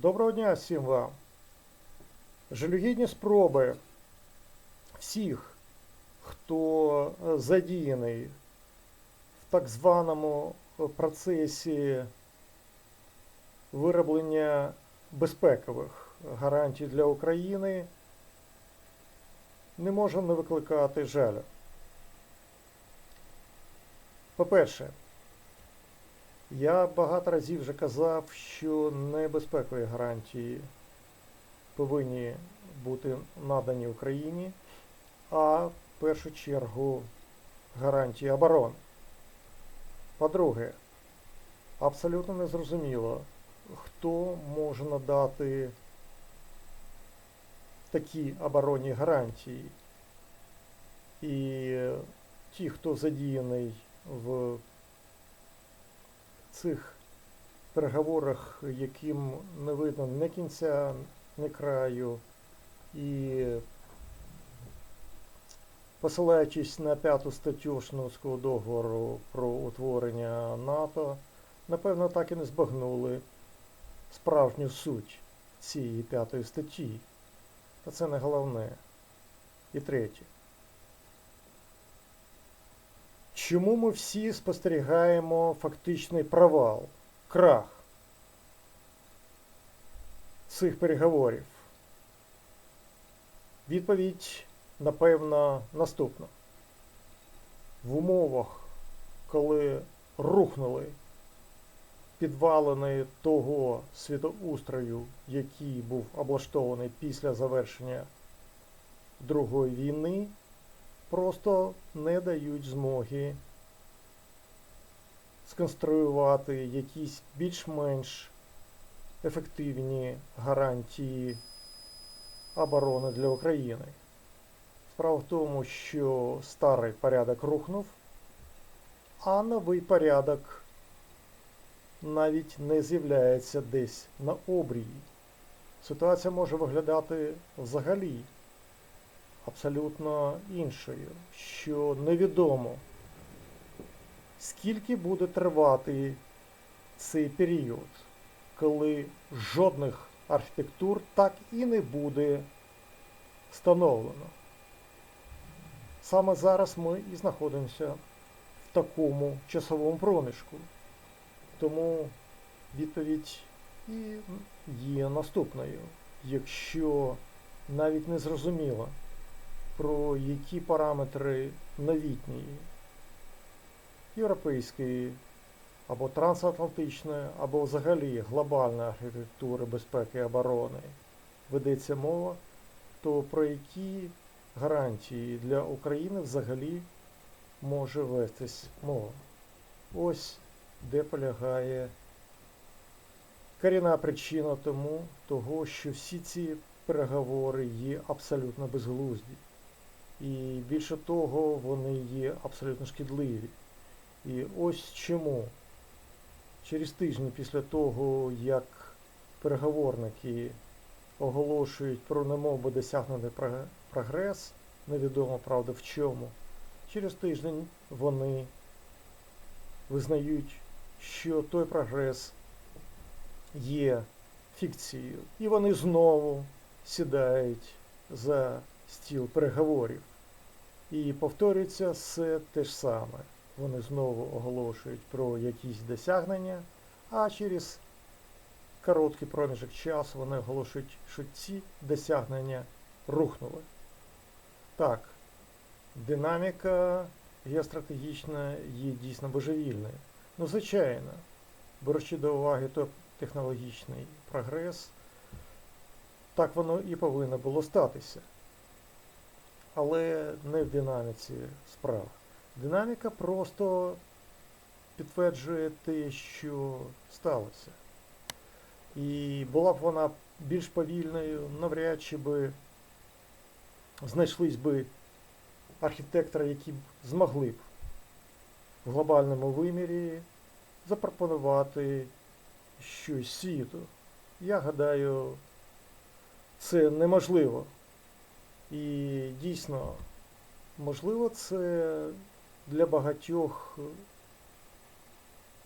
Доброго дня всім вам. Жалюгідні спроби всіх, хто е, задіяний в так званому е, процесі вироблення безпекових гарантій для України, не може не викликати жалю. По-перше, я багато разів вже казав, що небезпекові гарантії повинні бути надані Україні, а в першу чергу гарантії оборони. По-друге, абсолютно незрозуміло, хто може надати такі оборонні гарантії. І ті, хто задіяний в цих переговорах, яким не видно ні кінця, ні краю, і посилаючись на п'яту статтю Шнурського договору про утворення НАТО, напевно, так і не збагнули справжню суть цієї п'ятої статті. Та це не головне. І третє. Чому ми всі спостерігаємо фактичний провал, крах цих переговорів? Відповідь, напевно, наступна. В умовах, коли рухнули підвалини того світоустрою, який був облаштований після завершення Другої війни, просто не дають змоги сконструювати якісь більш-менш ефективні гарантії оборони для України. Справа в тому, що старий порядок рухнув, а новий порядок навіть не з'являється десь на обрії. Ситуація може виглядати взагалі абсолютно іншою, що невідомо, скільки буде тривати цей період, коли жодних архітектур так і не буде встановлено. Саме зараз ми і знаходимося в такому часовому проміжку. Тому відповідь і є наступною. Якщо навіть не зрозуміло, про які параметри новітньої європейської або трансатлантичної, або взагалі глобальної архітектури безпеки і оборони ведеться мова, то про які гарантії для України взагалі може вестись мова. Ось де полягає корінна причина тому, того, що всі ці переговори є абсолютно безглузді. І більше того, вони є абсолютно шкідливі. І ось чому. Через тиждень після того, як переговорники оголошують про немовби досягнений прогрес, невідомо правда в чому, через тиждень вони визнають, що той прогрес є фікцією. І вони знову сідають за стіл переговорів. І повторюється все те ж саме. Вони знову оголошують про якісь досягнення, а через короткий проміжок часу вони оголошують, що ці досягнення рухнули. Так, динаміка геостратегічна є дійсно божевільною. Ну, звичайно, беручи до уваги той технологічний прогрес, так воно і повинно було статися але не в динаміці справ. Динаміка просто підтверджує те, що сталося. І була б вона більш повільною, навряд чи би знайшлись би архітектори, які б змогли б в глобальному вимірі запропонувати щось світу. Я гадаю, це неможливо. І дійсно, можливо, це для багатьох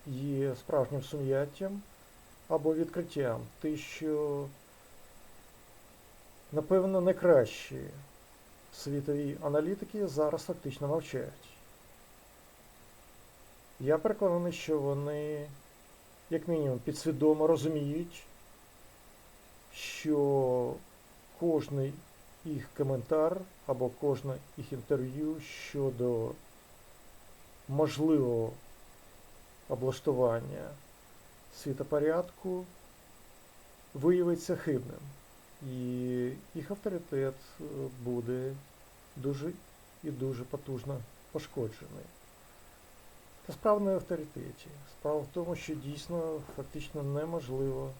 є справжнім сум'яттям, або відкриттям, те, що, напевно, найкращі світові аналітики зараз фактично мовчають. Я переконаний, що вони, як мінімум, підсвідомо розуміють, що кожний їх коментар або кожне їх інтерв'ю щодо можливого облаштування світопорядку виявиться хибним. І їх авторитет е, буде дуже і дуже потужно пошкоджений. Та справа не в авторитеті. Справа в тому, що дійсно фактично неможливо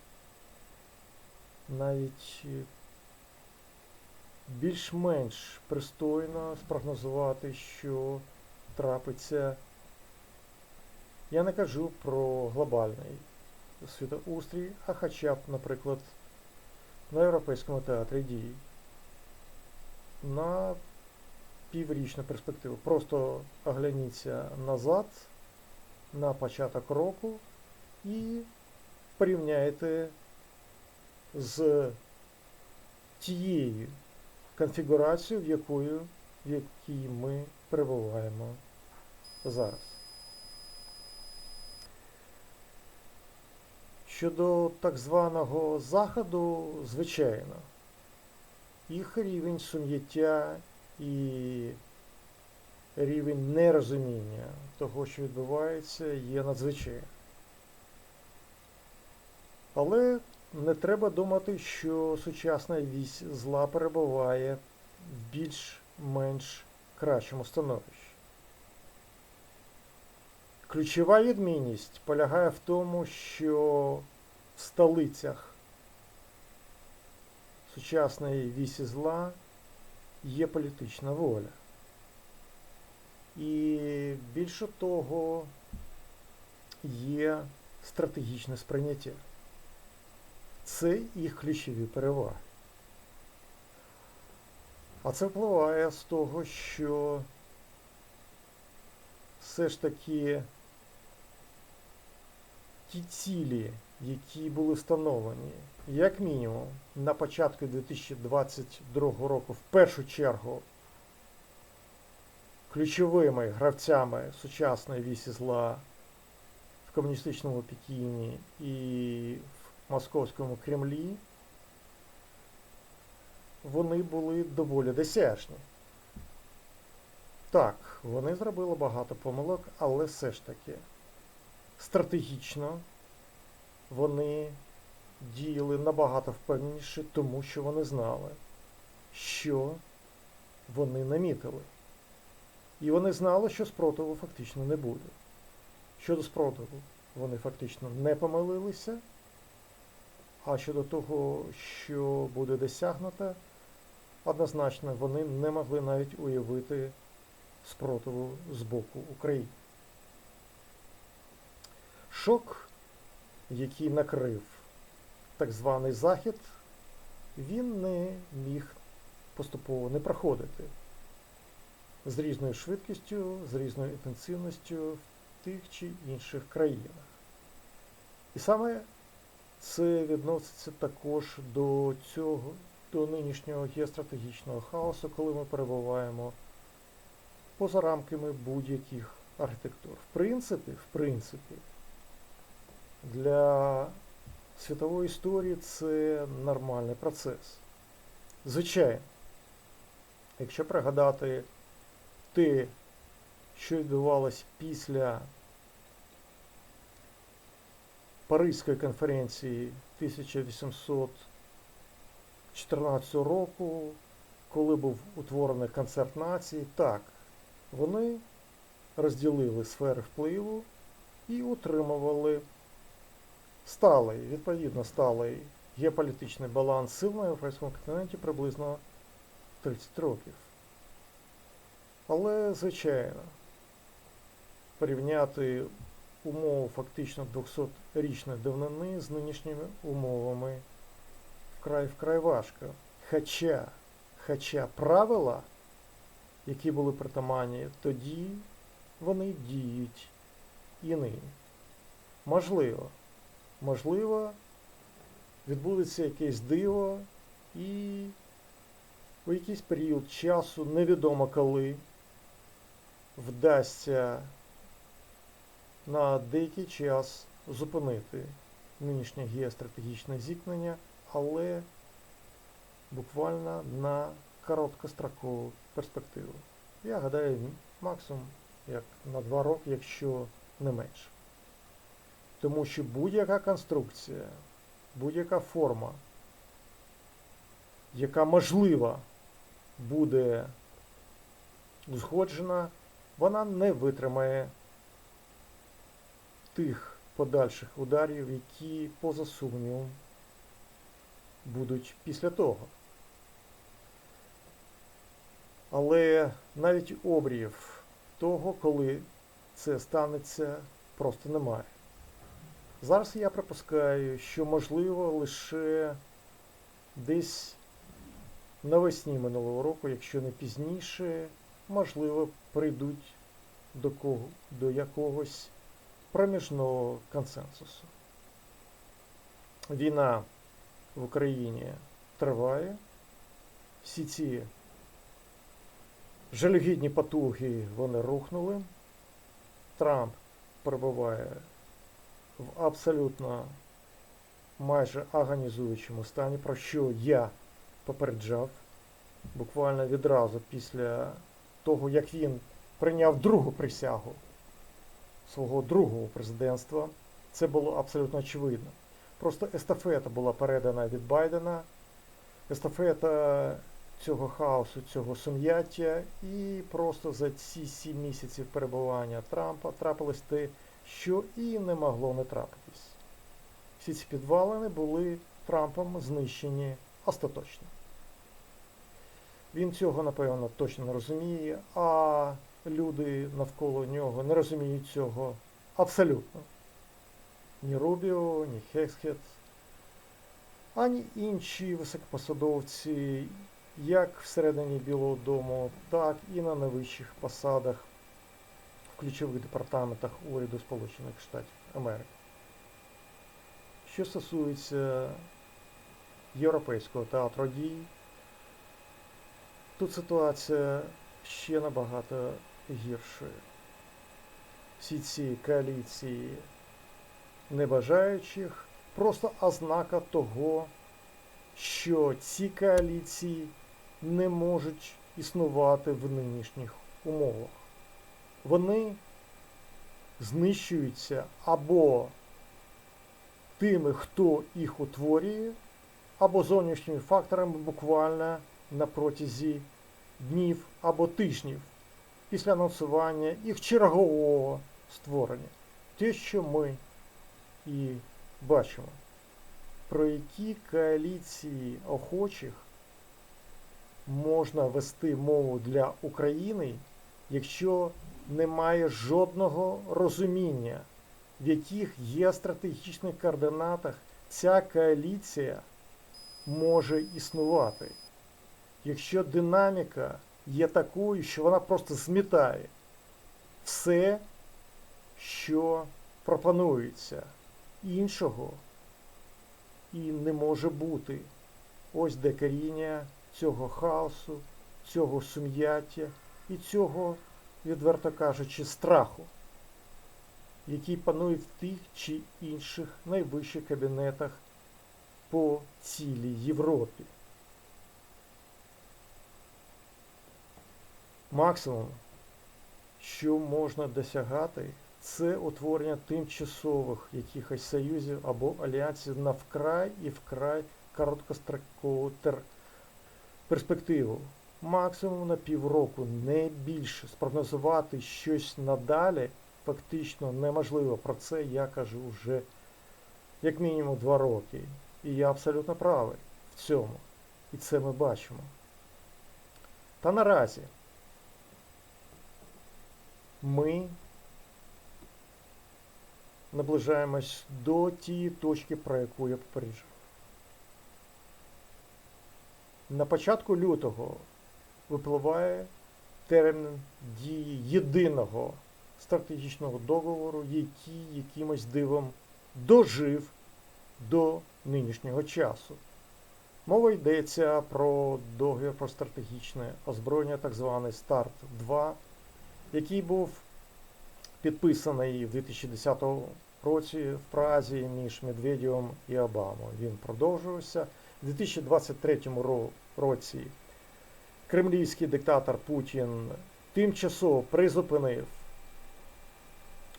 навіть е, більш-менш пристойно спрогнозувати, що трапиться. Я не кажу про глобальний світоустрій, а хоча б, наприклад, на Європейському театрі дій на піврічну перспективу. Просто огляніться назад на початок року і порівняйте з тією конфігурацією, в якою, в якій ми перебуваємо зараз. Щодо так званого заходу, звичайно, їх рівень сум'яття і рівень нерозуміння того, що відбувається, є надзвичайним. Але не треба думати, що сучасна вісь зла перебуває в більш-менш кращому становищі. Ключова відмінність полягає в тому, що в столицях сучасної вісі зла є політична воля. І більше того, є стратегічне сприйняття. Це їх ключові переваги. А це впливає з того, що все ж таки ті цілі, які були встановлені, як мінімум, на початку 2022 року, в першу чергу, ключовими гравцями сучасної вісі зла в комуністичному Пекіні і в Московському Кремлі, вони були доволі досяжні. Так, вони зробили багато помилок, але все ж таки стратегічно вони діяли набагато впевненіше, тому що вони знали, що вони намітили. І вони знали, що спротиву фактично не буде. Щодо спротиву, вони фактично не помилилися, а щодо того, що буде досягнуто, однозначно вони не могли навіть уявити спротиву з боку України. Шок, який накрив так званий Захід, він не міг поступово не проходити з різною швидкістю, з різною інтенсивністю в тих чи інших країнах. І саме це відноситься також до цього, до нинішнього геостратегічного хаосу, коли ми перебуваємо поза рамками будь-яких архітектур. В принципі, в принципі, для світової історії це нормальний процес. Звичайно, якщо пригадати те, що відбувалось після Паризької конференції 1814 року, коли був утворений концерт нації, так, вони розділили сфери впливу і утримували сталий, відповідно сталий геополітичний баланс сил на європейському континенті приблизно 30 років. Але, звичайно, порівняти умови фактично 200-річної давнини з нинішніми умовами вкрай вкрай важко. Хоча, хоча правила, які були притаманні тоді, вони діють і нині. Можливо, можливо, відбудеться якесь диво, і у якийсь період часу, невідомо коли, вдасться на деякий час зупинити нинішнє геостратегічне зіткнення, але буквально на короткострокову перспективу. Я гадаю, максимум як на два роки, якщо не менше. Тому що будь-яка конструкція, будь-яка форма, яка можлива буде узгоджена, вона не витримає тих подальших ударів, які, поза сумнівом, будуть після того. Але навіть обріїв того, коли це станеться, просто немає. Зараз я припускаю, що можливо лише десь навесні минулого року, якщо не пізніше, можливо, прийдуть до, кого, до якогось проміжного консенсусу. Війна в Україні триває. Всі ці жалюгідні потуги вони рухнули. Трамп перебуває в абсолютно майже агонізуючому стані, про що я попереджав буквально відразу після того, як він прийняв другу присягу свого другого президентства. Це було абсолютно очевидно. Просто естафета була передана від Байдена. Естафета цього хаосу, цього сум'яття, і просто за ці сім місяців перебування Трампа трапилось те, що і не могло не трапитись. Всі ці підвалини були Трампом знищені остаточно. Він цього, напевно, точно не розуміє, а люди навколо нього не розуміють цього абсолютно. Ні Рубіо, ні Хексхет, ані інші високопосадовці, як всередині Білого Дому, так і на найвищих посадах в ключових департаментах уряду Сполучених Штатів Америки. Що стосується Європейського театру дій, тут ситуація ще набагато гіршою. Всі ці коаліції небажаючих просто ознака того, що ці коаліції не можуть існувати в нинішніх умовах. Вони знищуються або тими, хто їх утворює, або зовнішніми факторами буквально на протязі днів або тижнів після анонсування їх чергового створення. Те, що ми і бачимо, про які коаліції охочих можна вести мову для України, якщо немає жодного розуміння, в яких є стратегічних координатах ця коаліція може існувати. Якщо динаміка є такою, що вона просто змітає все, що пропонується, іншого і не може бути. Ось де коріння цього хаосу, цього сум'яття і цього, відверто кажучи, страху, який панує в тих чи інших найвищих кабінетах по цілій Європі. Максимум, що можна досягати, це утворення тимчасових якихось союзів або альянсів на вкрай і вкрай короткострокову перспективу. Максимум на півроку, не більше. Спрогнозувати щось надалі фактично неможливо. Про це я кажу вже як мінімум два роки. І я абсолютно правий в цьому. І це ми бачимо. Та наразі ми наближаємось до тієї точки, про яку я попереджав. На початку лютого випливає термін дії єдиного стратегічного договору, який якимось дивом дожив до нинішнього часу. Мова йдеться про договір про стратегічне озброєння, так званий Старт 2, який був підписаний в 2010 році в Празі між Медведєвим і Обамою. Він продовжувався. У 2023 році кремлівський диктатор Путін тимчасово призупинив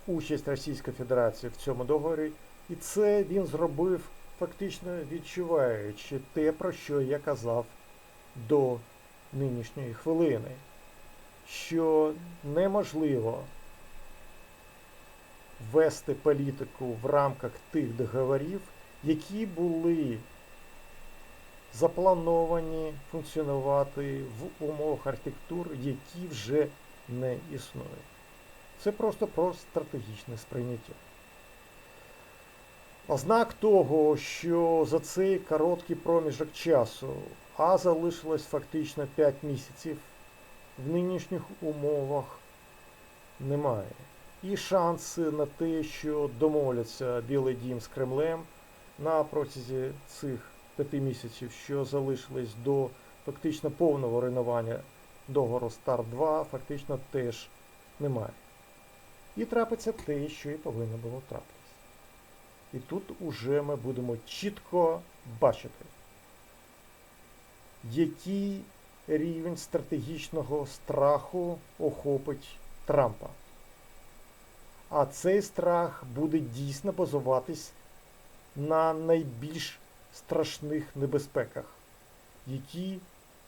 участь Російської Федерації в цьому договорі, і це він зробив фактично відчуваючи те, про що я казав до нинішньої хвилини, що неможливо вести політику в рамках тих договорів, які були заплановані функціонувати в умовах архітектур, які вже не існують. Це просто про стратегічне сприйняття. Ознак того, що за цей короткий проміжок часу, а залишилось фактично 5 місяців, в нинішніх умовах немає. І шанси на те, що домовляться Білий Дім з Кремлем на протязі цих п'яти місяців, що залишились до фактично повного руйнування договору Старт 2, фактично теж немає. І трапиться те, що і повинно було трапитися. І тут уже ми будемо чітко бачити, який рівень стратегічного страху охопить Трампа. А цей страх буде дійсно базуватись на найбільш страшних небезпеках, які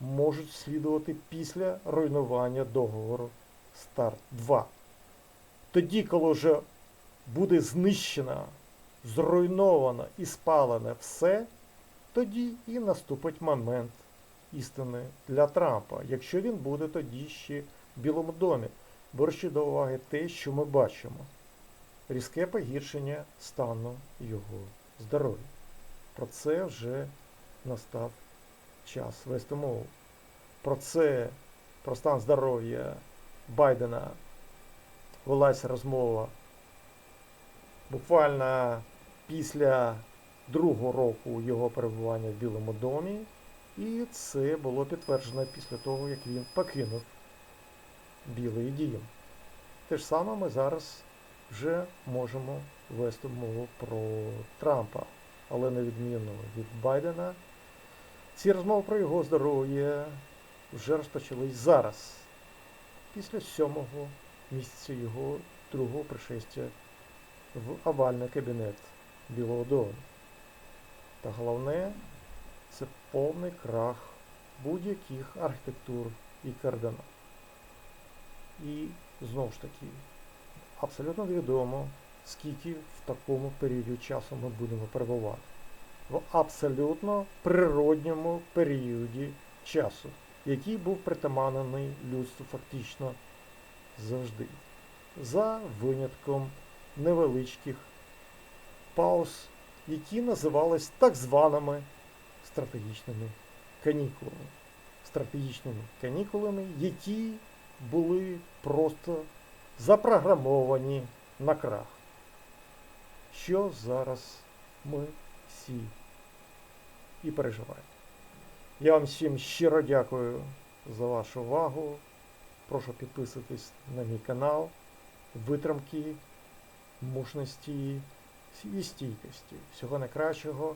можуть слідувати після руйнування договору Старт 2. Тоді, коли вже буде знищено, зруйновано і спалене все, тоді і наступить момент істини для Трампа, якщо він буде тоді ще в Білому домі, беручи до уваги те, що ми бачимо, різке погіршення стану його здоров'я. Про це вже настав час вести мову. Про це, про стан здоров'я Байдена велася розмова буквально після другого року його перебування в Білому домі, і це було підтверджено після того, як він покинув Білий дім. Те ж саме ми зараз вже можемо вести мову про Трампа, але на відміну від Байдена, ці розмови про його здоров'я вже розпочались зараз, після сьомого місяця його другого пришестя в овальний кабінет Білого Дому. Та головне це повний крах будь-яких архітектур і координат. І знову ж таки, абсолютно невідомо, скільки в такому періоді часу ми будемо перебувати. В абсолютно природньому періоді часу, який був притаманений людству фактично завжди. За винятком невеличких пауз, які називались так званими стратегічними канікулами. Стратегічними канікулами, які були просто запрограмовані на крах. Що зараз ми всі і переживаємо. Я вам всім щиро дякую за вашу увагу. Прошу підписуватись на мій канал. Витримки, мужності і стійкості. Всього найкращого.